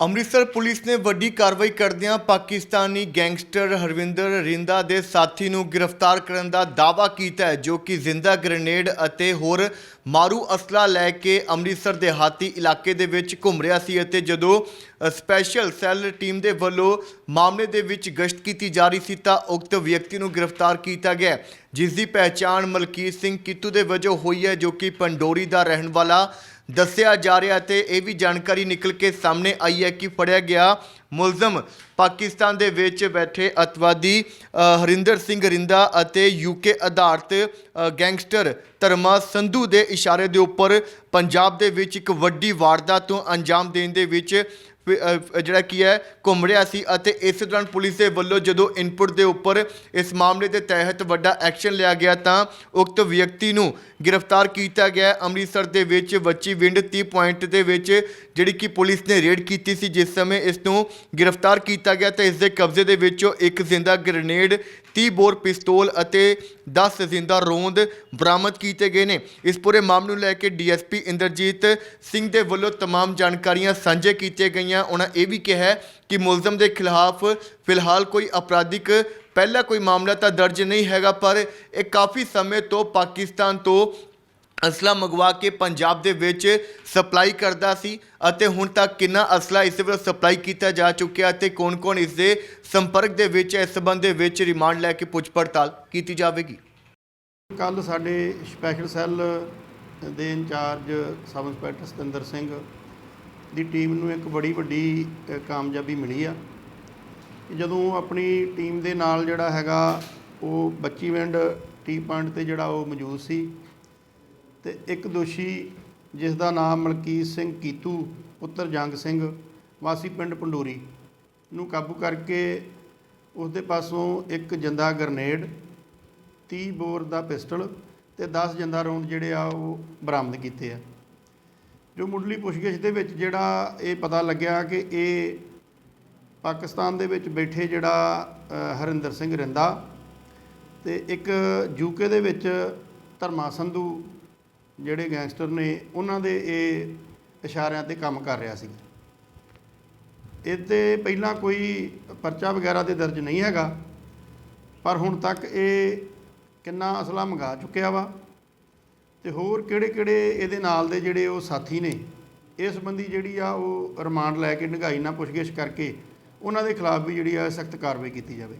Amritsar police ਨੇ ਵੱਡੀ ਕਾਰਵਾਈ ਕਰਦਿਆਂ ਪਾਕਿਸਤਾਨੀ ਗੈਂਗਸਟਰ ਹਰਵਿੰਦਰ ਰਿੰਦਾ ਦੇ ਸਾਥੀ ਨੂੰ ਗ੍ਰਿਫਤਾਰ ਕਰਨ ਦਾ ਦਾਅਵਾ ਕੀਤਾ ਹੈ ਜੋ ਕਿ ਜ਼ਿੰਦਾ ਗ੍ਰੇਨੇਡ ਅਤੇ ਹੋਰ ਮਾਰੂ ਅਸਲਾ ਲੈ ਕੇ ਅੰਮ੍ਰਿਤਸਰ ਦੇਹਾਤੀ ਇਲਾਕੇ ਦੇ ਵਿੱਚ ਘੁੰਮ ਰਿਹਾ ਸੀ ਅਤੇ ਜਦੋਂ ਸਪੈਸ਼ਲ ਸੈੱਲ ਟੀਮ ਦੇ ਵੱਲੋਂ ਮਾਮਲੇ ਦੇ ਵਿੱਚ ਗਸ਼ਤ ਕੀਤੀ ਜਾ ਰਹੀ ਸੀ ਤਾਂ ਉਕਤ ਵਿਅਕਤੀ ਨੂੰ ਗ੍ਰਿਫਤਾਰ ਕੀਤਾ ਗਿਆ ਹੈ, ਜਿਸ ਦੀ ਪਹਿਚਾਣ ਮਲਕੀਤ ਸਿੰਘ ਕਿੱਤੂ ਦੇ ਵਜੋਂ ਹੋਈ ਹੈ ਜੋ ਕਿ ਪੰਡੋਰੀ ਦਾ ਰਹਿਣ ਵਾਲਾ ਦੱਸਿਆ ਜਾ ਰਿਹਾ ਤੇ ਇਹ ਵੀ ਜਾਣਕਾਰੀ ਨਿਕਲ ਕੇ ਸਾਹਮਣੇ ਆਈ ਹੈ ਕਿ ਫੜਿਆ ਗਿਆ ਮੁਲਜ਼ਮ ਪਾਕਿਸਤਾਨ ਦੇ ਵਿੱਚ ਬੈਠੇ ਅਤਵਾਦੀ ਹਰਿੰਦਰ ਸਿੰਘ ਰਿੰਦਾ ਅਤੇ ਯੂਕੇ ਆਧਾਰਿਤ ਅ, ਗੈਂਗਸਟਰ ਧਰਮਾ ਸੰਧੂ ਦੇ ਇਸ਼ਾਰੇ ਦੇ ਉੱਪਰ ਪੰਜਾਬ ਦੇ ਵਿੱਚ ਇੱਕ ਵੱਡੀ ਵਾਰਦਾਤ ਨੂੰ ਅੰਜਾਮ ਦੇਣ ਦੇ ਵਿੱਚ ਅ, ਜਿਹੜਾ ਕੀ ਹੈ ਘੁੰਮ ਰਿਹਾ ਸੀ ਅਤੇ ਇਸ ਦੌਰਾਨ ਪੁਲਿਸ ਦੇ ਵੱਲੋਂ ਜਦੋਂ ਇਨਪੁਟ ਦੇ ਉੱਪਰ ਇਸ ਮਾਮਲੇ ਦੇ ਤਹਿਤ ਵੱਡਾ ਐਕਸ਼ਨ ਲਿਆ ਗਿਆ ਤਾਂ ਉਕਤ ਵਿਅਕਤੀ ਨੂੰ ਗ੍ਰਿਫਤਾਰ ਕੀਤਾ ਗਿਆ ਹੈ। ਅੰਮ੍ਰਿਤਸਰ ਦੇ ਵਿੱਚ ਵੱਚੀ ਵਿੰਡ 30 ਪੁਆਇੰਟ ਦੇ ਵਿੱਚ ਜਿਹੜੀ ਕਿ ਪੁਲਿਸ ਨੇ ਰੇਡ ਕੀਤੀ ਸੀ ਜਿਸ ਸਮੇਂ ਇਸ ਨੂੰ ਗ੍ਰਿਫਤਾਰ ਕੀਤਾ ਗਿਆ ਤਾਂ ਇਸ ਦੇ ਕਬਜ਼ੇ ਦੇ ਵਿੱਚੋਂ ਇੱਕ ਜ਼ਿੰਦਾ ਗ੍ਰੇਨੇਡ 30 ਬੋਰ ਪਿਸਤੌਲ ਅਤੇ 10 ਜ਼ਿੰਦਾ ਰੋਂਦ ਬਰਾਮਦ ਕੀਤੇ ਗਏ ਨੇ ਇਸ ਪੂਰੇ ਮਾਮਲੇ ਨੂੰ ਲੈ ਕੇ ਡੀਐਸਪੀ ਇੰਦਰਜੀਤ ਸਿੰਘ ਦੇ ਵੱਲੋਂ तमाम ਜਾਣਕਾਰੀਆਂ ਸਾਂਝੇ ਕੀਤੀਆਂ ਗਈਆਂ ਉਹਨਾਂ ਇਹ ਵੀ ਕਿਹਾ ਹੈ ਕਿ ਮੁਲਜ਼ਮ ਦੇ ਖਿਲਾਫ ਫਿਲਹਾਲ ਕੋਈ ਅਪਰਾਧਿਕ ਪਹਿਲਾ ਕੋਈ ਮਾਮਲਾ ਤਾਂ ਦਰਜ ਨਹੀਂ ਹੈਗਾ ਪਰ ਇਹ ਕਾਫੀ ਸਮੇਂ ਤੋਂ ਪਾਕਿਸਤਾਨ ਤੋਂ ਅਸਲਾ ਮੰਗਵਾ ਕੇ ਪੰਜਾਬ ਦੇ ਵਿੱਚ ਸਪਲਾਈ ਕਰਦਾ ਸੀ ਅਤੇ ਹੁਣ ਤੱਕ ਕਿੰਨਾ ਅਸਲਾ ਇਸ ਵੱਲੋਂ ਸਪਲਾਈ ਕੀਤਾ ਜਾ ਚੁੱਕਿਆ ਅਤੇ ਕੌਣ-ਕੌਣ ਇਸ ਦੇ ਸੰਪਰਕ ਦੇ ਵਿੱਚ ਇਸ ਸੰਬੰਧ ਦੇ ਵਿੱਚ ਰਿਮਾਂਡ ਲੈ ਕੇ ਪੁੱਛ ਪੜਤਾਲ ਕੀਤੀ ਜਾਵੇਗੀ। ਕੱਲ ਸਾਡੇ ਸਪੈਸ਼ਲ ਸੈੱਲ ਦੇ incharge sub inspector Satinder Singh ਦੀ ਟੀਮ ਨੂੰ ਇੱਕ ਬੜੀ ਵੱਡੀ ਕਾਮਯਾਬੀ ਮਿਲੀ ਆ। ਜਦੋਂ ਆਪਣੀ ਟੀਮ ਦੇ ਨਾਲ ਜਿਹੜਾ ਹੈਗਾ, ਉਹ ਬੱਚੀਵਿੰਡ ਟੀ ਪੁਆਇੰਟ ਤੇ ਜਿਹੜਾ ਉਹ ਮੌਜੂਦ ਸੀ ਤੇ ਇੱਕ ਦੋਸ਼ੀ ਜਿਸ ਦਾ ਨਾਮ ਮਲਕੀਤ ਸਿੰਘ ਕੀਤੂ, ਪੁੱਤਰ ਜੰਗ ਸਿੰਘ, ਵਾਸੀ ਪਿੰਡ ਪੰਡੋਰੀ ਨੂੰ ਕਾਬੂ ਕਰਕੇ ਉਸ ਦੇ ਪਾਸੋਂ ਇੱਕ ਜਿੰਦਾ ਗਰਨੇਡ 30 ਬੋਰ ਦਾ ਪਿਸਟਲ ਤੇ 10 ਜਿੰਦਾ ਰੌਂਡ ਜਿਹੜੇ ਆ ਉਹ ਬਰਾਮਦ ਕੀਤੇ ਆ। ਜੋ ਮੁੱਢਲੀ ਪੁੱਛਗਿੱਛ ਦੇ ਵਿੱਚ ਜਿਹੜਾ ਇਹ ਪਤਾ ਲੱਗਿਆ ਕਿ ਇਹ ਪਾਕਿਸਤਾਨ ਦੇ ਵਿੱਚ ਬੈਠੇ ਜਿਹੜਾ ਹਰਿੰਦਰ ਸਿੰਘ ਰਿੰਦਾ ਤੇ ਇੱਕ ਯੂਕੇ ਦੇ ਵਿੱਚ ਧਰਮਾ ਸੰਧੂ ਜਿਹੜੇ ਗੈਂਗਸਟਰ ਨੇ, ਉਹਨਾਂ ਦੇ ਇਹ ਇਸ਼ਾਰਿਆਂ ਤੇ ਕੰਮ ਕਰ ਰਿਹਾ ਸੀ। ਇਹ ਤੇ ਪਹਿਲਾਂ ਕੋਈ ਪਰਚਾ ਵਗੈਰਾ ਤੇ ਦਰਜ ਨਹੀਂ ਹੈਗਾ, ਪਰ ਹੁਣ ਤੱਕ ਇਹ ਕਿੰਨਾ ਅਸਲਾ ਮੰਗਾ ਚੁੱਕਿਆ ਵਾ ਤੇ ਹੋਰ ਕਿਹੜੇ ਕਿਹੜੇ ਇਹਦੇ ਨਾਲ ਦੇ ਜਿਹੜੇ ਉਹ ਸਾਥੀ ਨੇ, ਇਸ ਸੰਬੰਧੀ ਜਿਹੜੀ ਆ ਉਹ ਰਿਮਾਂਡ ਲੈ ਕੇ ਢੰਗਾਈ ਨਾਲ ਪੁੱਛਗਿੱਛ ਕਰਕੇ ਉਹਨਾਂ ਦੇ ਖਿਲਾਫ ਵੀ ਜਿਹੜੀ ਆ ਸਖਤ ਕਾਰਵਾਈ ਕੀਤੀ ਜਾਵੇ